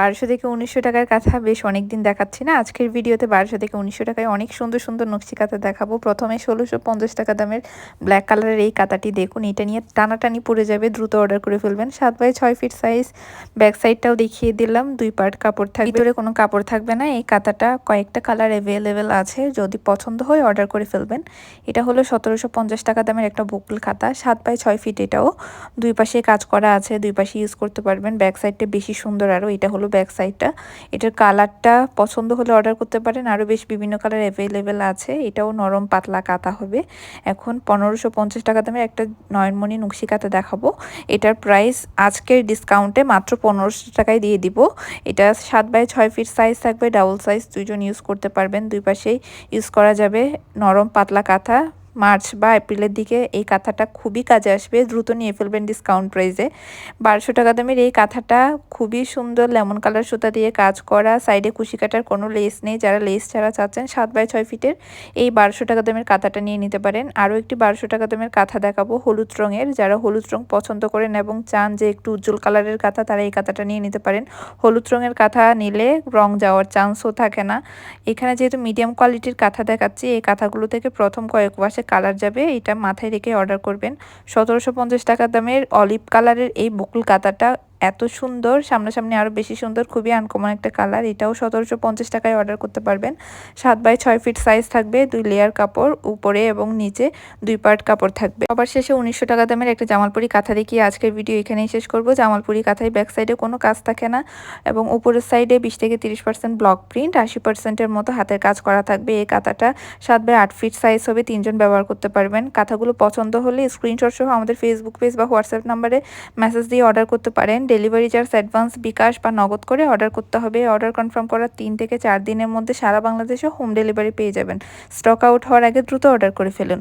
বারোশো থেকে উনিশশো টাকার কাঁথা বেশ অনেক দিন দেখাচ্ছি না। আজকের ভিডিওতে বারোশো থেকে উনিশশো টাকায় অনেক সুন্দর সুন্দর নকশি কাঁথা দেখাবো। প্রথমে ষোলোশো পঞ্চাশ টাকা দামের ব্ল্যাক কালারের এই কাঁথাটি দেখুন। এটা নিয়ে টানাটানি পড়ে যাবে, দ্রুত অর্ডার করে ফেলবেন। সাত বাই ছয় ফিট সাইজ ব্যাক সাইডটাও দেখিয়ে দিলাম। দুই পার্ট কাপড় থাকবে। ভিতরে কোনো কাপড় থাকবে না। এই কাঁথাটা কয়েকটা কালার অ্যাভেলেবেল আছে। যদি পছন্দ হয় অর্ডার করে ফেলবেন। এটা হলো সতেরোশো পঞ্চাশ টাকা দামের একটা বকুল খাতা সাত বাই ছয় ফিট এটাও। দুই পাশে কাজ করা আছে। দুই পাশে ইউজ করতে পারবেন। ব্যাক সাইডটা বেশি সুন্দর আরও। এটা হলো ব্যাক সাইডটা এটার কালারটা পছন্দ হলে অর্ডার করতে পারেন। আরও বেশ বিভিন্ন কালার অ্যাভেলেবেল আছে। এটাও নরম পাতলা কাতা হবে। এখন পনেরোশো পঞ্চাশ টাকা দামের একটা নয়নমণি নকশি কাতা দেখাবো। এটার প্রাইস আজকের ডিসকাউন্টে মাত্র পনেরোশো টাকায় দিয়ে দিব। এটা সাত বাই ছয় ফিট সাইজ থাকবে। ডাবল সাইজ দুইজন ইউজ করতে পারবেন। দুই পাশেই ইউজ করা যাবে। নরম পাতলা কাঁথা। মার্চ বা এপ্রিলের দিকে এই কাঁথাটা খুবই কাজে আসবে। দ্রুত নিয়ে ফেলবেন ডিসকাউন্ট প্রাইসে বারোশো টাকা দামের এই কাঁথাটা খুবই সুন্দর লেমন কালার সুতা দিয়ে কাজ করা। সাইডে কুশি কাটার কোনো লেস নেই। যারা লেস ছাড়া চাচ্ছেন, সাত বাই ছয় ফিটের এই বারোশো টাকা দামের কাঁথাটা নিয়ে নিতে পারেন। আরও একটি বারোশো টাকা দামের কাঁথা দেখাবো হলুদ রঙের। যারা হলুদ রং পছন্দ করেন এবং চান যে একটু উজ্জ্বল কালারের কাঁথা, তারা এই কাঁথাটা নিয়ে নিতে পারেন। হলুদ রঙের কাঁথা নিলে রং যাওয়ার চান্সও থাকে না। এখানে যেহেতু মিডিয়াম কোয়ালিটির কাঁথা দেখাচ্ছি, এই কাঁথাগুলো থেকে প্রথম কয়েক মাসে হচ্ছে কালার যাবে, এটা মাথায় রেখে অর্ডার করবেন। সতেরোশো পঞ্চাশ টাকা দামের অলিভ কালারের এই বকুল কাতাটা এত সুন্দর, সামনাসামনি আরও বেশি সুন্দর, খুবই আনকমন একটা কালার এটাও সতেরোশো পঞ্চাশ টাকায় অর্ডার করতে পারবেন। সাত বাই ছয় ফিট সাইজ থাকবে, দুই লেয়ার কাপড়, উপরে এবং নিচে দুই পার্ট কাপড় থাকবে। আবার শেষে উনিশশো টাকা দামের একটা জামালপুরি কাঁথা দেখিয়ে আজকের ভিডিও এখানেই শেষ করব। জামালপুরি কাঁথায় ব্যাক সাইডে কোনো কাজ থাকে না এবং উপরের সাইডে বিশ থেকে তিরিশ পার্সেন্ট ব্লক প্রিন্ট আশি পার্সেন্টের মতো হাতের কাজ করা থাকবে। এই কাঁথাটা সাত বাই আট ফিট সাইজ হবে, তিনজন ব্যবহার করতে পারবেন। কাঁথাগুলো পছন্দ হলে স্ক্রিনশট সহ আমাদের ফেসবুক পেজ বা হোয়াটসঅ্যাপ নাম্বারে মেসেজ দিয়ে অর্ডার করতে পারেন। ডেলিভারি চার্জ অ্যাডভান্স বিকাশ বা নগদ করে অর্ডার করতে হবে। অর্ডার কনফার্ম করার তিন থেকে চার দিনের মধ্যে সারা বাংলাদেশে হোম ডেলিভারি পেয়ে যাবেন। স্টক আউট হওয়ার আগে দ্রুত অর্ডার করে ফেলুন।